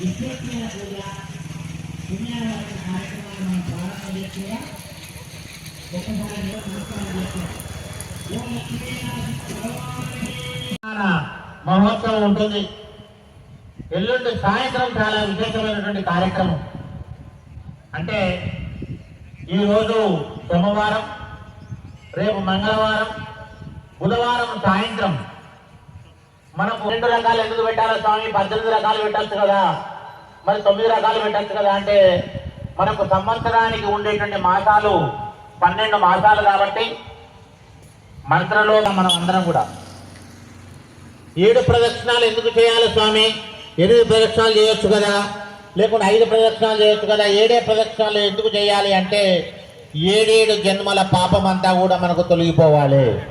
విశ్వేశ్వర పూజ పుణ్యావరణ కార్యక్రమాన్ని మనం ప్రారంభం చేస్తున్నా ఒక్కసారి నమస్కారం చేస్తున్నాం మహోత్సవం ఉంటుంది. ఎల్లుండి సాయంత్రం చాలా విశేషమైనటువంటి కార్యక్రమం. అంటే ఈరోజు సోమవారం రేపు మంగళవారం బుధవారం సాయంత్రం మనకు రెండు రకాలు ఎందుకు పెట్టాలి స్వామి? పద్దెనిమిది రకాలు పెట్టచ్చు కదా. మరి తొమ్మిది రకాలు పెట్టచ్చు కదా అంటే మనకు సంవత్సరానికి ఉండేటువంటి మాసాలు పన్నెండు మాసాలు కాబట్టి మంత్రంలో మనం అందరం కూడా. ఏడు ప్రదక్షిణాలు ఎందుకు చేయాలి స్వామి? ఎనిమిది ప్రదక్షిణాలు చేయొచ్చు కదా. లేకుంటే ఐదు ప్రదక్షిణాలు చేయొచ్చు కదా. ఏడే ప్రదక్షిణాలు ఎందుకు చేయాలి అంటే ఏడేడు జన్మల పాపం అంతా కూడా మనకు తొలగిపోవాలి.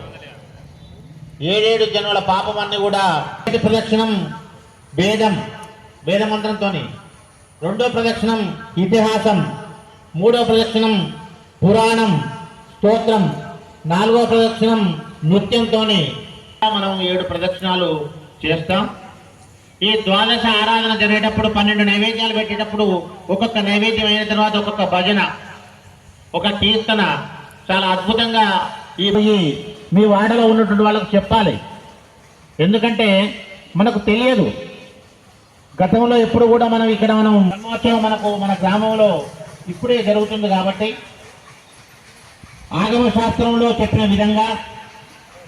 ఏడేడు జన్మల పాపం అన్ని కూడా మొదటి ప్రదక్షిణం వేదం వేదమంత్రంతో రెండో ప్రదక్షిణం ఇతిహాసం మూడో ప్రదక్షిణం పురాణం స్తోత్రం నాలుగో ప్రదక్షిణం నృత్యంతో మనం ఏడు ప్రదక్షిణాలు చేస్తాం. ఈ ద్వాదశ ఆరాధన జరిగేటప్పుడు పన్నెండు నైవేద్యాలు పెట్టేటప్పుడు ఒక్కొక్క నైవేద్యం అయిన తర్వాత ఒక్కొక్క భజన ఒక కీర్తన. చాలా అద్భుతంగా ఈ మీ వాడలో ఉన్నటువంటి వాళ్ళకు చెప్పాలి. ఎందుకంటే మనకు తెలియదు. గతంలో ఎప్పుడు కూడా మనం ఇక్కడ మనం బ్రహ్మోత్సవం మనకు మన గ్రామంలో ఇప్పుడే జరుగుతుంది కాబట్టి ఆగమ శాస్త్రంలో చెప్పిన విధంగా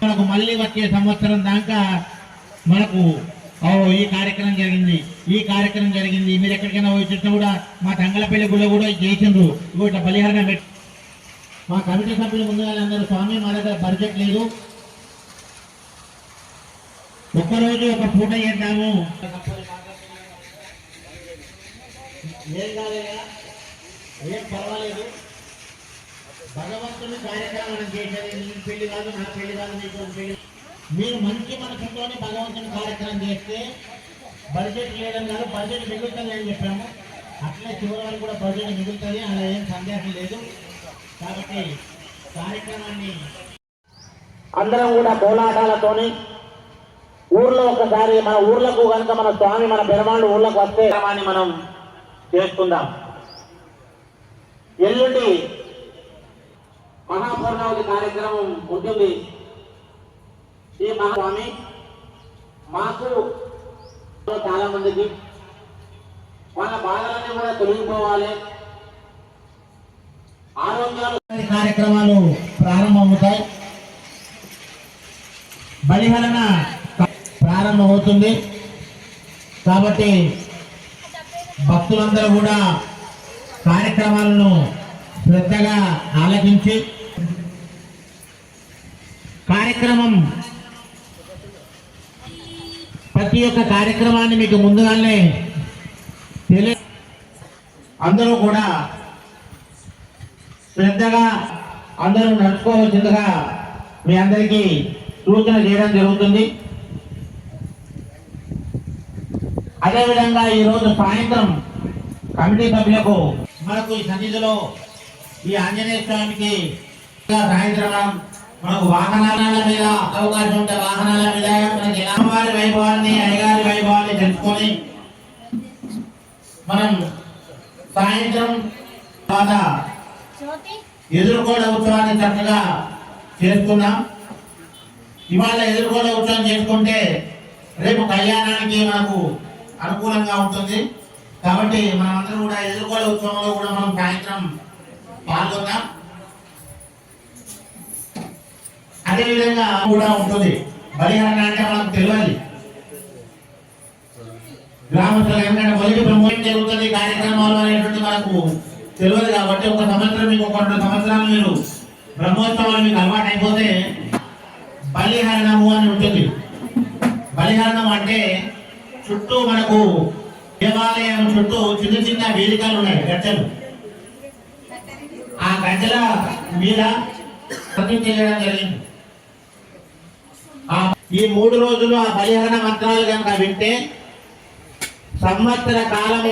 మనకు మళ్ళీ వచ్చే సంవత్సరం దాకా మనకు ఓ ఈ కార్యక్రమం జరిగింది ఈ కార్యక్రమం జరిగింది. మీరు ఎక్కడికైనా పోయి కూడా మా తంగలపల్లి గుడి కూడా చేసిండ్రు. ఇగో ఇట్లా పెట్టి మా కమిటీ సభ్యులు ముందుగా అందరూ స్వామి మా దగ్గర బడ్జెట్ లేదు ఒక్కరోజు ఒక పూట చేద్దాము. ఏం కాలేదా ఏం పర్వాలేదు. భగవంతుని కార్యక్రమం చేసేది నీ పెళ్ళి కాదు నా పెళ్ళి కాదు నీకు పెళ్ళి మీరు మంచి మనసుతోనే భగవంతుని కార్యక్రమం చేస్తే బడ్జెట్ లేదని కాదు బడ్జెట్ మిగులుతుంది అని చెప్పాము. అట్లే చివరి వరకు కూడా బడ్జెట్ మిగులుతుంది అలా ఏం సందేహం లేదు. కాబట్టి కార్యక్రమాన్ని అందరం కూడా కోలాటాలతోని ఊర్లో ఒకసారి మన ఊర్లకు కనుక మన స్వామి మన పెరమాళ్ళు ఊర్లకు వస్తే మనం చేసుకుందాం. ఎల్లుండి మహాపూర్ణావతి కార్యక్రమం ఉంటుంది. ఈ మహాస్వామి మాకు చాలా మందికి వాళ్ళ బాధలన్నీ కూడా తొలగిపోవాలి. కార్యక్రమాలు ప్రారంభమవుతాయి. బలిహరణ ప్రారంభమవుతుంది. కాబట్టి భక్తులందరూ కూడా కార్యక్రమాలను శ్రద్ధగా ఆలకించి కార్యక్రమం ప్రతి ఒక్క కార్యక్రమాన్ని మీకు ముందుగానే తెలియ అందరూ కూడా శ్రద్ధగా అందరూ నడుచుకోవాల్సిందిగా మీ అందరికీ సూచన చేయడం జరుగుతుంది. అదేవిధంగా ఈరోజు సాయంత్రం కమిటీ సభ్యులకు మనకు ఈ సన్నిధిలో ఈ ఆంజనేయ స్వామికి సాయంత్రం మనకు వాహనాల మీద అవకాశం ఉంటే వాహనాల మీద మనకి అమ్మవారి వైభవాన్ని అయ్యగారి వైభవాన్ని తెలుసుకొని మనం సాయంత్రం తర్వాత ఎదుర్కోడ ఉత్సవాన్ని చక్కగా చేసుకున్నాం ఇవాళ ఎదుర్కోడ ఉత్సవం చేసుకుంటే రేపు కళ్యాణానికి మనకు అనుకూలంగా ఉంటుంది. కాబట్టి మనమందరం కూడా ఎదుర్కోడ ఉత్సవంలో కూడా మనం సాయంత్రం పాల్గొందాం. అదేవిధంగా కూడా ఉంటుంది. బలిహరణ అంటే మనకు తెలియాలి. గ్రామస్తులు ఏంటంటే మొదటి ప్రమోషన్ జరుగుతుంది. కార్యక్రమాలు అనేటువంటి మనకు తెలియదు కాబట్టి ఒక సంవత్సరం మీకు ఒక రెండు సంవత్సరాలు మీరు బ్రహ్మోత్సవాలు మీకు అలవాటు అయిపోతే బలిహరణము అని ఉంటుంది. బలిహరణం అంటే చుట్టూ మనకు దేవాలయం చుట్టూ చిన్న చిన్న వేదికలు ఉన్నాయి గజ్జలు ఆ గజ్జల మీద చేయడం జరిగింది. ఈ మూడు రోజులు ఆ బలిహరణ మంత్రాలు కనుక వింటే సంవత్సర కాలము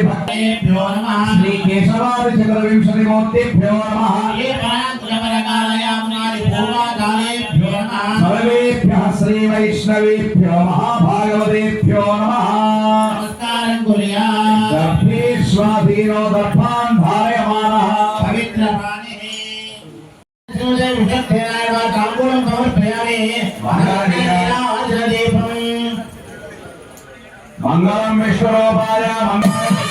శ్రీకేశవాభ్యో నమ. శ్రీ కేశవాది చంద్రవింశతిమూర్తిభ్యో నమ. సర్వేభ్య వైష్ణవేభ్యో మహాభాగవతేభ్యో నమ నమస్కారం కుర్యా పవిత్ర మంగళం విశ్వరూపాయ మంగళం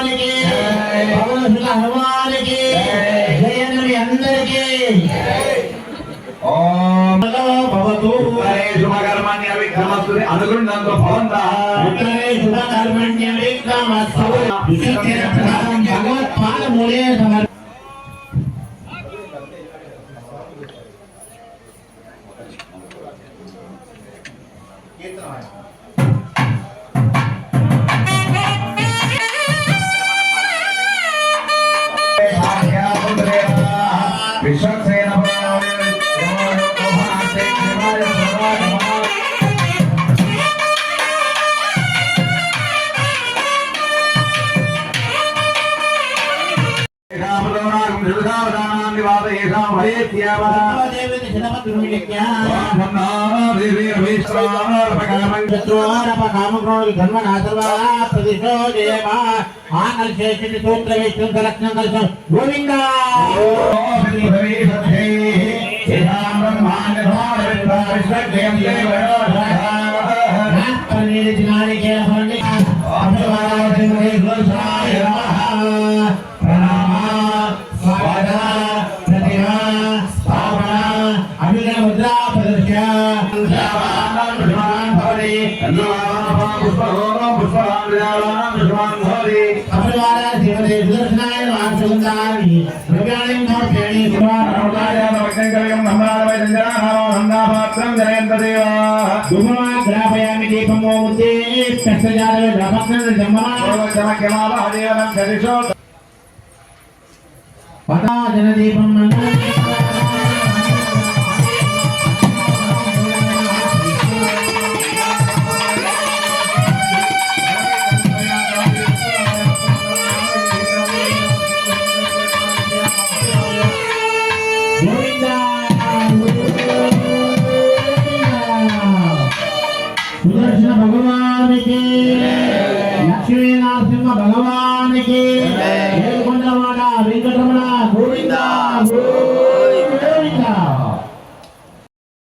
హనుమానికి పవనసుల హనుమానికి జయనుడి అందరికీ. శుభకర్మాణ్య అనుగుణంతో భవంత. శుభకర్మాణ్య విక్రమస్తు. మూలే సమర్ప విశ్వక్సేన దేవదేవతి సూత్ర విష్ణు లక్ష్మణ గోవిందా ధూమగ్రాపయామి దీపమో ముద్దే కష్టజాల గ్రామజ్ఞ జన్మనా పదాజన దీపం సుదర్శన లక్ష్మీనరసింహ భగవానికి.